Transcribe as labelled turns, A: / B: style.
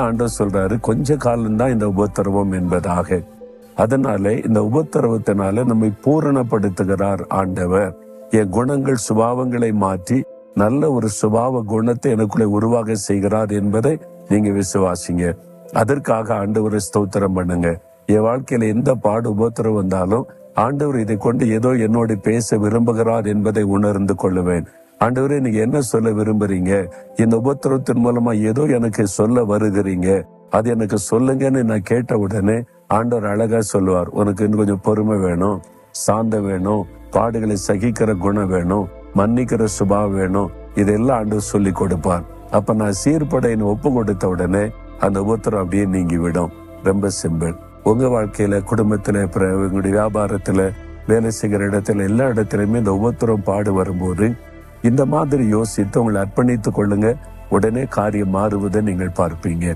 A: ஆண்டவர் சொல்றாரு கொஞ்ச காலம்தான் இந்த உபத்திரவம் என்பதாக. அதனால இந்த உபத்திரவத்தினால நம்மை பூரணப்படுத்துகிறார் ஆண்டவர். என் குணங்கள் சுபாவங்களை மாற்றி நல்ல ஒரு சுபாவ குணத்தை எனக்குள்ளே உருவாக செய்கிறார் என்பதை நீங்க விசுவாசிங்க. அதற்காக ஆண்டவரை ஸ்தோத்திரம் பண்ணுங்க. என் வாழ்க்கையில எந்த பாடு உபத்திரம் வந்தாலும் ஆண்டவர் இதை கொண்டு ஏதோ என்னோடு பேச விரும்புகிறார் என்பதை உணர்ந்து கொள்ளுவேன். ஆண்டவரே நீங்க என்ன சொல்ல விரும்புறீங்க? இந்த உபத்திரவத்தின் மூலமா ஏதோ எனக்கு சொல்ல வருகிறீங்க. அது எனக்கு சொல்லுங்கன்னு நான் கேட்ட உடனே ஆண்டவர் அழகா சொல்லுவார். உனக்கு இன்னும் கொஞ்சம் பொறுமை வேணும் சாந்த வேணும் பாடுகளை சகிக்கிற குணம் வேணும் மன்னிக்கிற சுபாவம் வேணும். இதெல்லாம் ஆண்டவர் சொல்லி கொடுப்பார். அப்ப நான் சீர்படைன்னு ஒப்பு கொடுத்த உடனே அந்த உபத்திரம் அப்படியே நீங்கி விடும் ரொம்ப சிம்பிள். உங்க வாழ்க்கையில குடும்பத்துல உங்களுடைய வியாபாரத்துல வேலை செய்கிற இடத்துல எல்லா இடத்துலயுமே இந்த உபத்திரம் பாடு வரும்போது இந்த மாதிரி யோசித்து உங்களை அர்ப்பணித்துக் கொள்ளுங்க. உடனே காரியம் மாறுவதை நீங்கள் பார்ப்பீங்க.